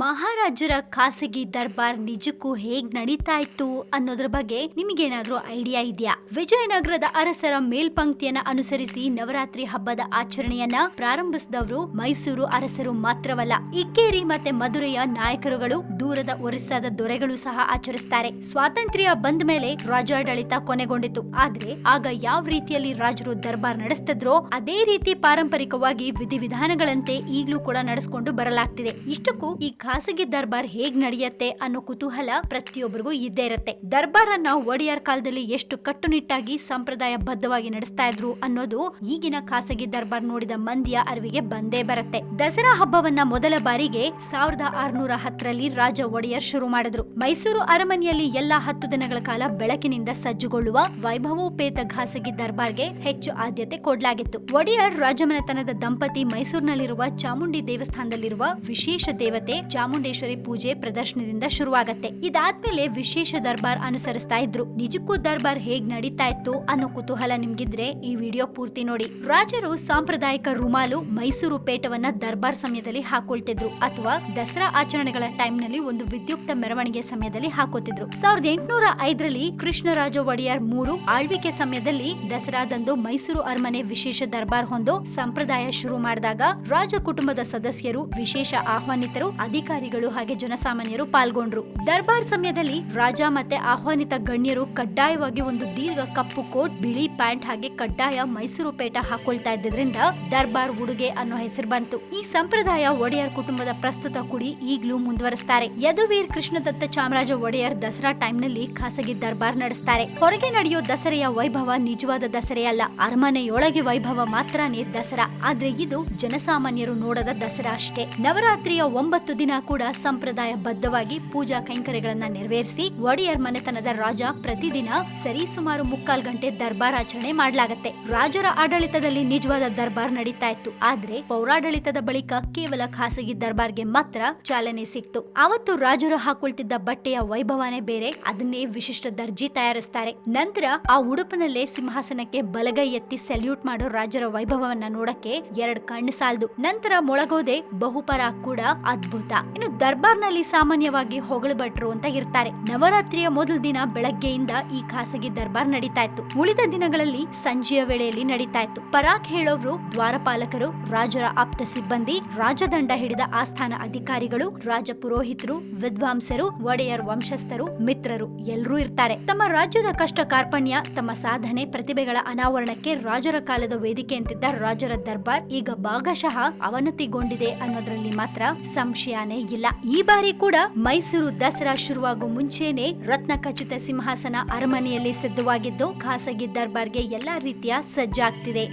ಮಹಾರಾಜರ ಖಾಸಗಿ ದರ್ಬಾರ್ ನಿಜಕ್ಕೂ ಹೇಗ್ ನಡೀತಾ ಇತ್ತು ಅನ್ನೋದ್ರ ಬಗ್ಗೆ ನಿಮಗೇನಾದ್ರೂ ಐಡಿಯಾ ಇದೆಯಾ? ವಿಜಯನಗರದ ಅರಸರ ಮೇಲ್ಪಂಕ್ತಿಯನ್ನ ಅನುಸರಿಸಿ ನವರಾತ್ರಿ ಹಬ್ಬದ ಆಚರಣೆಯನ್ನ ಪ್ರಾರಂಭಿಸಿದವರು ಮೈಸೂರು ಅರಸರು ಮಾತ್ರವಲ್ಲ, ಇಕ್ಕೇರಿ ಮತ್ತೆ ಮಧುರೆಯ ನಾಯಕರುಗಳು ದೂರದ ಒರಿಸ್ಸಾದ ದೊರೆಗಳು ಸಹ ಆಚರಿಸ್ತಾರೆ. ಸ್ವಾತಂತ್ರ್ಯ ಬಂದ ಮೇಲೆ ರಾಜಾಡಳಿತ ಕೊನೆಗೊಂಡಿತು. ಆದ್ರೆ ಆಗ ಯಾವ ರೀತಿಯಲ್ಲಿ ರಾಜರು ದರ್ಬಾರ್ ನಡೆಸ್ತಿದ್ರೋ ಅದೇ ರೀತಿ ಪಾರಂಪರಿಕವಾಗಿ ವಿಧಿವಿಧಾನಗಳಂತೆ ಈಗಲೂ ಕೂಡ ನಡೆಸ್ಕೊಂಡು ಬರಲಾಗ್ತಿದೆ. ಇಷ್ಟಕ್ಕೂ ಈ ಖಾಸಗಿ ದರ್ಬಾರ್ ಹೇಗ್ ನಡೆಯುತ್ತೆ ಅನ್ನೋ ಕುತೂಹಲ ಪ್ರತಿಯೊಬ್ಬರಿಗೂ ಇದ್ದೇ ಇರುತ್ತೆ. ದರ್ಬಾರ್ ಅನ್ನ ಒಡೆಯರ್ ಕಾಲದಲ್ಲಿ ಎಷ್ಟು ಕಟ್ಟುನಿಟ್ಟಾಗಿ ಸಂಪ್ರದಾಯ ಬದ್ಧವಾಗಿ ನಡೆಸ್ತಾ ಇದ್ರು ಅನ್ನೋದು ಈಗಿನ ಖಾಸಗಿ ದರ್ಬಾರ್ ನೋಡಿದ ಮಂದಿಯ ಅರಿವಿಗೆ ಬಂದೇ ಬರುತ್ತೆ. ದಸರಾ ಹಬ್ಬವನ್ನ ಮೊದಲ ಬಾರಿಗೆ ಸಾವಿರದ ಆರ್ನೂರ ಹತ್ತರಲ್ಲಿ ರಾಜ ಒಡೆಯರ್ ಶುರು ಮಾಡಿದ್ರು. ಮೈಸೂರು ಅರಮನೆಯಲ್ಲಿ ಎಲ್ಲಾ ಹತ್ತು ದಿನಗಳ ಕಾಲ ಬೆಳಕಿನಿಂದ ಸಜ್ಜುಗೊಳ್ಳುವ ವೈಭವೋಪೇತ ಖಾಸಗಿ ದರ್ಬಾರ್ಗೆ ಹೆಚ್ಚು ಆದ್ಯತೆ ಕೊಡಲಾಗಿತ್ತು. ಒಡೆಯರ್ ರಾಜಮನೆತನದ ದಂಪತಿ ಮೈಸೂರಿನಲ್ಲಿರುವ ಚಾಮುಂಡಿ ದೇವಸ್ಥಾನದಲ್ಲಿರುವ ವಿಶೇಷ ದೇವತೆ ಚಾಮುಂಡೇಶ್ವರಿ ಪೂಜೆ ಪ್ರದರ್ಶನದಿಂದ ಶುರುವಾಗತ್ತೆ. ಇದಾದ್ಮೇಲೆ ವಿಶೇಷ ದರ್ಬಾರ್ ಅನುಸರಿಸ್ತಾ ಇದ್ರು. ನಿಜಕ್ಕೂ ದರ್ಬಾರ್ ಹೇಗ್ ನಡೀತಾ ಇತ್ತು ಅನ್ನೋ ಕುತೂಹಲ ನಿಮ್ಗಿದ್ರೆ ಈ ವಿಡಿಯೋ ಪೂರ್ತಿ ನೋಡಿ. ರಾಜರು ಸಾಂಪ್ರದಾಯಿಕ ರುಮಾಲು, ಮೈಸೂರು ಪೇಟವನ್ನ ದರ್ಬಾರ್ ಸಮಯದಲ್ಲಿ ಹಾಕೊಳ್ತಿದ್ರು ಅಥವಾ ದಸರಾ ಆಚರಣೆಗಳ ಟೈಮ್ನಲ್ಲಿ ಒಂದು ವಿದ್ಯುಕ್ತ ಮೆರವಣಿಗೆ ಸಮಯದಲ್ಲಿ ಹಾಕೋತಿದ್ರು. ಸಾವಿರದ ಎಂಟುನೂರ ಐದರಲ್ಲಿ ಕೃಷ್ಣರಾಜ ಒಡೆಯರ್ ಮೂರು ಆಳ್ವಿಕೆ ಸಮಯದಲ್ಲಿ ದಸರಾದಂದು ಮೈಸೂರು ಅರಮನೆ ವಿಶೇಷ ದರ್ಬಾರ್ ಹೊಂದೋ ಸಂಪ್ರದಾಯ ಶುರು ಮಾಡಿದಾಗ ರಾಜ ಕುಟುಂಬದ ಸದಸ್ಯರು, ವಿಶೇಷ ಆಹ್ವಾನಿತರು ಅಧಿಕಾರಿಗಳು ಹಾಗೆ ಜನಸಾಮಾನ್ಯರು ಪಾಲ್ಗೊಂಡ್ರು. ದರ್ಬಾರ್ ಸಮಯದಲ್ಲಿ ರಾಜ ಮತ್ತೆ ಆಹ್ವಾನಿತ ಗಣ್ಯರು ಕಡ್ಡಾಯವಾಗಿ ಒಂದು ದೀರ್ಘ ಕಪ್ಪು ಕೋಟ್, ಬಿಳಿ ಪ್ಯಾಂಟ್ ಹಾಗೆ ಕಡ್ಡಾಯ ಮೈಸೂರು ಪೇಟ ಹಾಕೊಳ್ತಾ ಇದ್ದಿದ್ರಿಂದ ದರ್ಬಾರ್ ಉಡುಗೆ ಅನ್ನೋ ಹೆಸರು ಬಂತು. ಈ ಸಂಪ್ರದಾಯ ಒಡೆಯರ್ ಕುಟುಂಬದ ಪ್ರಸ್ತುತ ಕುಡಿ ಈಗ್ಲೂ ಮುಂದುವರೆಸ್ತಾರೆ. ಯದುವೀರ್ ಕೃಷ್ಣದತ್ತ ಚಾಮರಾಜ ಒಡೆಯರ್ ದಸರಾ ಟೈಮ್ನಲ್ಲಿ ಖಾಸಗಿ ದರ್ಬಾರ್ ನಡೆಸ್ತಾರೆ. ಹೊರಗೆ ನಡೆಯೋ ದಸರೆಯ ವೈಭವ ನಿಜವಾದ ದಸರೆಯಲ್ಲ. ಅರಮನೆಯೊಳಗೆ ವೈಭವ ಮಾತ್ರನೇ ದಸರಾ. ಆದ್ರೆ ಇದು ಜನಸಾಮಾನ್ಯರು ನೋಡದ ದಸರಾ ಅಷ್ಟೇ. ನವರಾತ್ರಿಯ ಒಂಬತ್ತು ದಿನ ಕೂಡ ಸಂಪ್ರದಾಯ ಬದ್ಧವಾಗಿ ಪೂಜಾ ಕೈಂಕರ್ಯಗಳನ್ನ ನೆರವೇರಿಸಿ ಒಡೆಯರ್ ಮನೆತನದ ರಾಜ ಪ್ರತಿದಿನ ಸರಿ ಸುಮಾರು ಮುಕ್ಕಾಲ್ ಗಂಟೆ ದರ್ಬಾರ್ ಆಚರಣೆ ಮಾಡಲಾಗುತ್ತೆ. ರಾಜರ ಆಡಳಿತದಲ್ಲಿ ನಿಜವಾದ ದರ್ಬಾರ್ ನಡೀತಾ ಇತ್ತು. ಆದ್ರೆ ಪೌರಾಡಳಿತದ ಬಳಿಕ ಕೇವಲ ಖಾಸಗಿ ದರ್ಬಾರ್ಗೆ ಮಾತ್ರ ಚಾಲನೆ ಸಿಕ್ತು. ಅವತ್ತು ರಾಜರು ಹಾಕೊಳ್ತಿದ್ದ ಬಟ್ಟೆಯ ವೈಭವನೇ ಬೇರೆ, ಅದನ್ನೇ ವಿಶಿಷ್ಟ ದರ್ಜಿ ತಯಾರಿಸ್ತಾರೆ. ನಂತರ ಆ ಉಡುಪಿನಲ್ಲೇ ಸಿಂಹಾಸನಕ್ಕೆ ಬಲಗೈ ಎತ್ತಿ ಸೆಲ್ಯೂಟ್ ಮಾಡೋ ರಾಜರ ವೈಭವವನ್ನ ನೋಡಕ್ಕೆ ಎರಡು ಕಣ್ಣು ಸಾಲದು. ನಂತರ ಮೊಳಗೋದೆ ಬಹುಪರ ಕೂಡ ಅದ್ಭುತ. ಇನ್ನು ದರ್ಬಾರ್ನಲ್ಲಿ ಸಾಮಾನ್ಯವಾಗಿ ಹೊಗಳು ಭಟ್ರು ಅಂತ ಇರ್ತಾರೆ. ನವರಾತ್ರಿಯ ಮೊದಲ ದಿನ ಬೆಳಗ್ಗೆಯಿಂದ ಈ ಖಾಸಗಿ ದರ್ಬಾರ್ ನಡೀತಾ ಇತ್ತು. ಉಳಿದ ದಿನಗಳಲ್ಲಿ ಸಂಜೆಯ ವೇಳೆಯಲ್ಲಿ ನಡೀತಾ ಇತ್ತು. ಪರಾಕ್ ಹೇಳೋರು ದ್ವಾರಪಾಲಕರು, ರಾಜರ ಆಪ್ತ ಸಿಬ್ಬಂದಿ, ರಾಜದಂಡ ಹಿಡಿದ ಆಸ್ಥಾನ ಅಧಿಕಾರಿಗಳು, ರಾಜ ಪುರೋಹಿತರು, ವಿದ್ವಾಂಸರು, ಒಡೆಯರ್ ವಂಶಸ್ಥರು, ಮಿತ್ರರು ಎಲ್ಲರೂ ಇರ್ತಾರೆ. ತಮ್ಮ ರಾಜ್ಯದ ಕಷ್ಟ ಕಾರ್ಪಣ್ಯ, ತಮ್ಮ ಸಾಧನೆ, ಪ್ರತಿಭೆಗಳ ಅನಾವರಣಕ್ಕೆ ರಾಜರ ಕಾಲದ ವೇದಿಕೆ ಅಂತಿದ್ದ ರಾಜರ ದರ್ಬಾರ್ ಈಗ ಭಾಗಶಃ ಅವನತಿಗೊಂಡಿದೆ ಅನ್ನೋದ್ರಲ್ಲಿ ಮಾತ್ರ ಇಲ್ಲ. ಈ ಬಾರಿ ಕೂಡ ಮೈಸೂರು ದಸರಾ ಶುರುವಾಗೋ ಮುಂಚೆನೆ ರತ್ನ ಖಚಿತ ಸಿಂಹಾಸನ ಅರಮನೆಯಲ್ಲಿ ಸಿದ್ಧವಾಗಿದ್ದು ಖಾಸಗಿ ದರ್ಬಾರ್ಗೆ ಎಲ್ಲಾ ರೀತಿಯ ಸಜ್ಜಾಗ್ತಿದೆ.